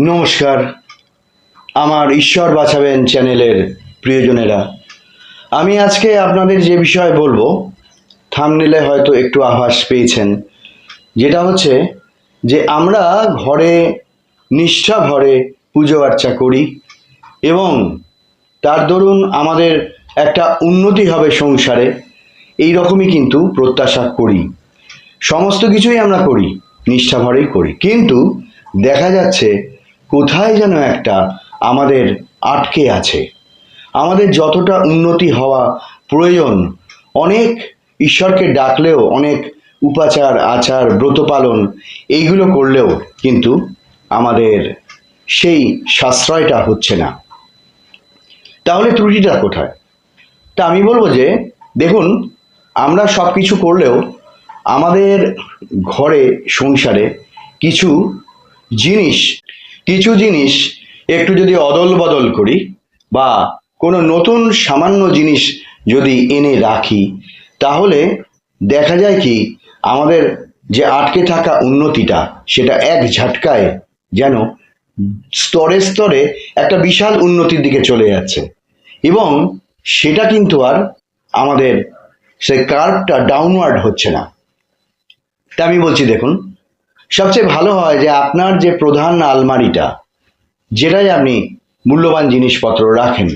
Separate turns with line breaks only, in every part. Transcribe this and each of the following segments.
নমস্কার। আমার ঈশ্বর বাঁচাবেন চ্যানেলের প্রিয়জনেরা। আমি আজকে আপনাদের যে বিষয় বলব, থামনেলে হয়তো একটু আভাস পেয়েছেন। যেটা হচ্ছে যে আমরা ঘরে, নিষ্ঠা ভরে পুজো আর্চা করি এবং তার দরুন আমাদের একটা উন্নতি হবে সংসারে, এই রকমই কিন্তু প্রত্যাশা করি। সমস্ত কিছুই আমরা করি, নিষ্ঠা ভরেই করি। কিন্তু দেখা যাচ্ছে কোথায় যেন একটা আমাদের আটকে আছে। আমাদের যতটা উন্নতি হওয়া প্রয়োজন, অনেক ঈশ্বরকে ডাকলেও অনেক উপাচার, আচার, ব্রত পালন এইগুলো করলেও কিন্তু আমাদের সেই সাশ্রয়টা হচ্ছে না। তাহলে ত্রুটিটা কোথায়? তা আমি বলব যে, দেখুন, আমরা সব কিছু করলেও আমাদের ঘরে, সংসারে কিছু জিনিস কিছু জিনিস একটু যদি অদল বদল করি বা কোনো নতুন সামান্য জিনিস যদি এনে রাখি, তাহলে দেখা যায় কি আমাদের যে আটকে থাকা উন্নতিটা সেটা এক ঝাটকায় যেন স্তরে স্তরে একটা বিশাল উন্নতির দিকে চলে যাচ্ছে। এবং সেটা কিন্তু আর আমাদের সেই কার্ভটা ডাউনওয়ার্ড হচ্ছে না। তা আমি বলছি দেখুন সবচেয়ে ভালো হয় যে আপনার যে প্রধান আলমারিটা, যেটাই আপনি মূল্যবান জিনিসপত্র রাখেন,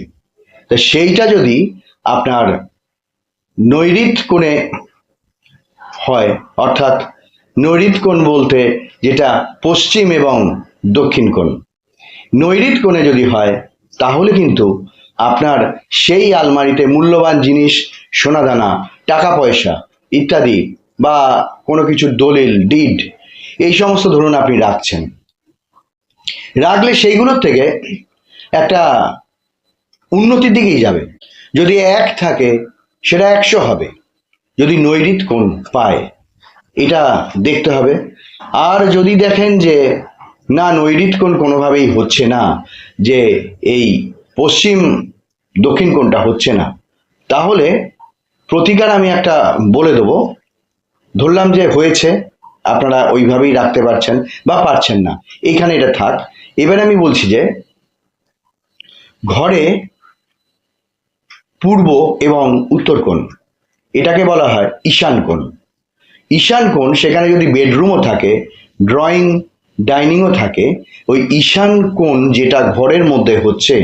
তা সেইটা যদি আপনার নৈরিত কোণে হয়, অর্থাৎ নৈরিত কোণ বলতে যেটা পশ্চিম এবং দক্ষিণ কোণ, নৈরিত কোণে যদি হয়, তাহলে কিন্তু আপনার সেই আলমারিতে মূল্যবান জিনিস, সোনাদানা, টাকা পয়সা ইত্যাদি বা কোনো কিছু দলিল, ডিড এই সমস্ত ধরুন আপনি রাখছেন। রাখলে সেইগুলোর থেকে একটা উন্নতির দিকেই যাবে। যদি এক থাকে, সেটা একশো হবে। যদি নৈরিত কোণ পায়, এটা দেখতে হবে। আর যদি দেখেন যে, না, নৈরিত কোণ কোনোভাবেই হচ্ছে না, যে এই পশ্চিম দক্ষিণ কোণটা হচ্ছে না, তাহলে প্রতিকার আমি একটা বলে দেবো। ধরলাম যে হয়েছে আপনারা ওইভাবেই রাখতে পারছেন বা পারছেন না। এখানে এটা থাক। এবার আমি বলছি যে, ঘরে পূর্ব এবং উত্তর কোণ, এটাকে বলা হয় ঈশান কোণ। ঈশান কোণ, সেখানে যদি বেডরুমও থাকে, ড্রয়িং, ডাইনিংও থাকে, ওই ঈশান কোণ যেটা ঘরের মধ্যে হচ্ছে,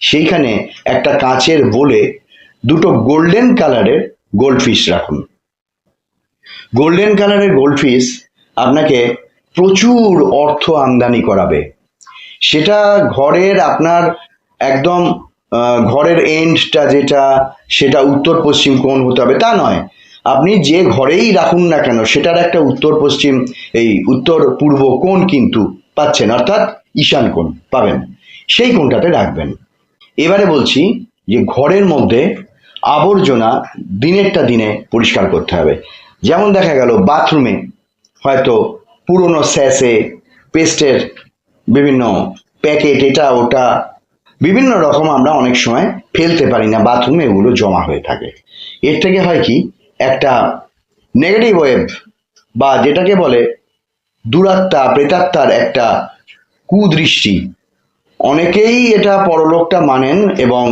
সেইখানে একটা কাঁচের বলে দুটো গোল্ডেন কালারের গোল্ডফিশ রাখুন। গোল্ডেন কালারের গোল্ডফিশ আপনাকে প্রচুর অর্থ আমদানি করাবে। সেটা ঘরের আপনার একদম ঘরের এন্ডটা যেটা, সেটা উত্তর পশ্চিম কোণ হতে হবে, তা নয়। আপনি যে ঘরেই রাখুন না কেন, সেটার একটা উত্তর পশ্চিম এই উত্তর পূর্ব কোণ কিন্তু পাচ্ছেন, অর্থাৎ ঈশান কোণ পাবেন। সেই কোণটাতে রাখবেন। এবারে বলছি যে ঘরের মধ্যে আবর্জনা দিনেরটা দিনে পরিষ্কার করতে হবে। যেমন দেখা গেল বাথরুমে হয়তো পুরনো স্যাসে পেস্টের বিভিন্ন প্যাকেট, এটা, ওটা, বিভিন্ন রকম আমরা অনেক সময় ফেলতে পারি না, বাথরুমে এগুলো জমা হয়ে থাকে। এর থেকে হয় কি, একটা নেগেটিভ ওয়েভ বা যেটাকে বলে দুরাত্মা, প্রেতাত্মার একটা কুদৃষ্টি। অনেকেই এটা পরলোকটা মানেন এবং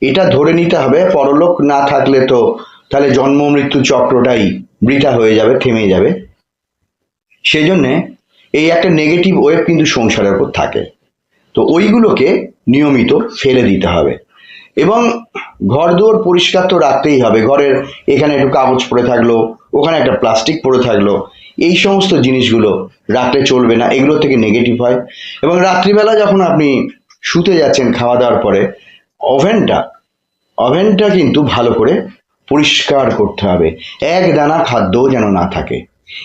এটা ধরে নিতে হবে, পরলোক না থাকলে তো তাহলে জন্ম, মৃত্যু চক্রটাই বৃথা হয়ে যাবে, থেমে যাবে। সেই জন্যে এই একটা নেগেটিভ ওয়েভ কিন্তু সংসারের উপর থাকে। তো ওইগুলোকে নিয়মিত ফেলে দিতে হবে। এবং ঘর দুয়ার পরিষ্কার তো রাখতেই হবে। ঘরের এখানে একটু কাগজ পড়ে থাকল, ওখানে একটা প্লাস্টিক পড়ে থাকল, এই সমস্ত জিনিসগুলো রাখলে চলবে না, এগুলো থেকে নেগেটিভ হয়। এবং রাত্রিবেলা যখন আপনি শুতে যাচ্ছেন খাওয়া দাওয়ার পরে ওভেনটা ওভেনটা কিন্তু ভালো করে পরিষ্কার করতে হবে। এক দানা খাদ্যও যেন না থাকে।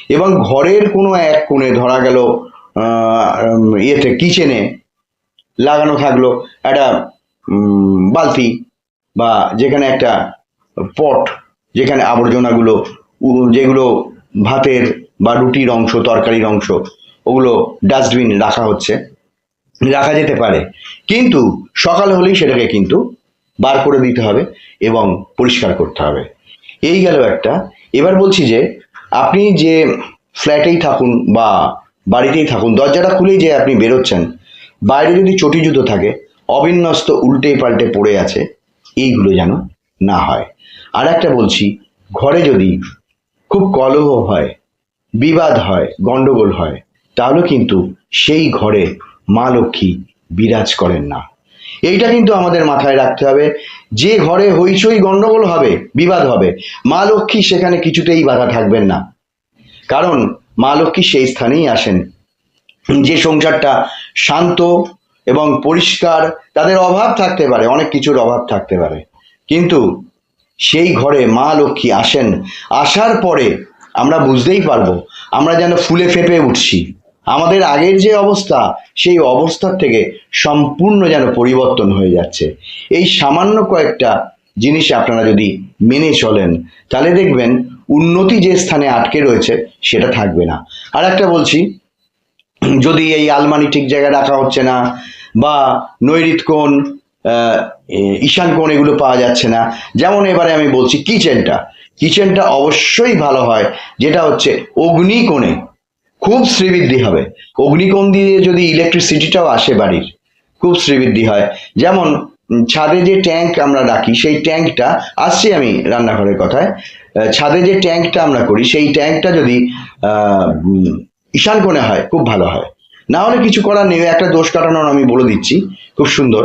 এবং ঘরের কোনো এক কোণে ধরা গেল ইয়েতে, কিচেনে লাগানো থাকল একটা বালতি বা যেখানে একটা পট, যেখানে আবর্জনাগুলো যেগুলো ভাতের বা রুটির অংশ, তরকারির অংশ, ওগুলো ডাস্টবিন রাখা হচ্ছে। রাখা যেতে পারে। কিন্তু সকাল হলেই সেটাকে কিন্তু বার করে দিতে হবে এবং পরিষ্কার করতে হবে। এই গেল একটা। এবার বলছি যে, আপনি যে ফ্ল্যাটেই থাকুন বা বাড়িতেই থাকুন, দরজাটা খুলেই যে আপনি বেরোচ্ছেন, বাইরে যদি চটি জুতো থাকে, অবিন্যস্ত উল্টে পাল্টে পড়ে আছে, এইগুলো যেন না হয়। আর একটা বলছি, ঘরে যদি খুব কলহ হয়, বিবাদ হয়, গন্ডগোল হয়, তাহলে কিন্তু সেই ঘরে মা লক্ষ্মী বিরাজ করেন না। এইটা কিন্তু আমাদের মাথায় রাখতে হবে। যে ঘরে হইচই গন্ডগোল হবে, বিবাদ হবে, মা লক্ষ্মী সেখানে কিছুতেই বাধা থাকবেন না। কারণ মা লক্ষ্মী সেই স্থানেই আসেন। যে সংসারটা শান্ত এবং পরিষ্কার, তাদের অভাব থাকতে পারে, অনেক কিছুর অভাব থাকতে পারে। কিন্তু সেই ঘরে মা লক্ষ্মী আসেন, আসার পরে আমরা বুঝতেই পারব, আমরা যেন ফুলে ফেপে উঠছি। আমাদের আগের যে অবস্থা, সেই অবস্থার থেকে সম্পূর্ণ যেন পরিবর্তন হয়ে যাচ্ছে। এই সামান্য কয়েকটা জিনিস আপনারা যদি মেনে চলেন, তাহলে দেখবেন উন্নতি যে স্থানে আটকে রয়েছে, সেটা থাকবে না। আর একটা বলছি, যদি এই আলমারি ঠিক জায়গায় রাখা হচ্ছে না, বা নৈরিত কোণ ঈশান কোণ এগুলো পাওয়া যাচ্ছে না, যেমন এবারে আমি বলছি কিচেনটা। কিচেনটা অবশ্যই ভালো হয়, যেটা হচ্ছে অগ্নিকোণে খুব শ্রীবৃদ্ধি হবে। অগ্নিকোণ দিয়ে যদি ইলেকট্রিসিটিটাও আসে বাড়ির, খুব শ্রীবৃদ্ধি হয়। যেমন ছাদে যে ট্যাঙ্ক আমরা রাখি, সেই ট্যাঙ্কটা আসছি আমি রান্নাঘরের কথায় ছাদে যে ট্যাঙ্কটা আমরা করি, সেই ট্যাঙ্কটা যদি ঈশান কোণে হয়, খুব ভালো হয়। না হলে কিছু করার নেই, একটা দোষ কাটানোর আমি বলে দিচ্ছি, খুব সুন্দর।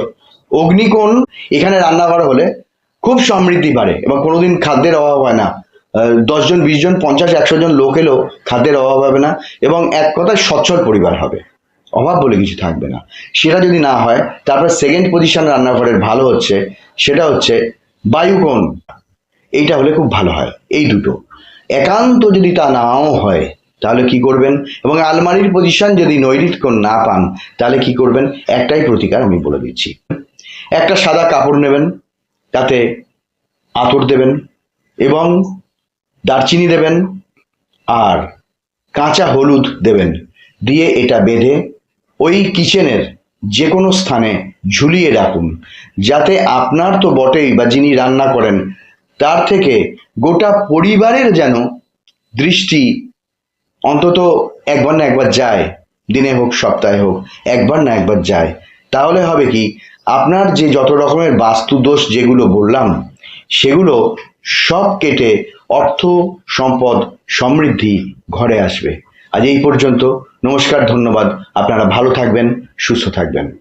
অগ্নিকোণ, এখানে রান্নাঘর হলে খুব সমৃদ্ধি বাড়ে, এবং কোনোদিন খাদ্যের অভাব হয় না। দশজন বিশ জন পঞ্চাশ একশো জন লোক এলেও খাদ্যের অভাব হবে না এবং এক কথায় সচ্ছল পরিবার হবে। অভাব বলে কিছু থাকবে না। সেটা যদি না হয়, তারপর সেকেন্ড পজিশন রান্নাঘরের ভালো হচ্ছে, সেটা হচ্ছে বায়ুকোণ এইটা হলে খুব ভালো হয়, এই দুটো। একান্ত যদি তা নাও হয়, তাহলে কি করবেন? এবং আলমারির পজিশন যদি নৈরিত কোণ না পান, তাহলে কি করবেন? একটাই প্রতিকার আমি বলে দিচ্ছি। একটা সাদা কাপড় নেবেন, তাতে আতর দেবেন এবং দারচিনি দেবেন আর কাঁচা হলুদ দেবেন। দিয়ে এটা বেঁধে ওই কিচেনের যে কোনো স্থানে ঝুলিয়ে রাখুন। যাতে আপনার তো বটেই বা যিনি রান্না করেন, তার থেকে গোটা পরিবারের যেন দৃষ্টি অন্তত একবার না একবার যায়, দিনে হোক, সপ্তাহে হোক, একবার না একবার যায়। তাহলে হবে কি, আপনার যে যত রকমের বাস্তু দোষ যেগুলো বললাম, সেগুলো সব কেটে অর্থ, সম্পদ, সমৃদ্ধি ঘরে আসবে। আজ এই পর্যন্ত। নমস্কার, ধন্যবাদ। আপনারা ভালো থাকবেন, সুস্থ থাকবেন।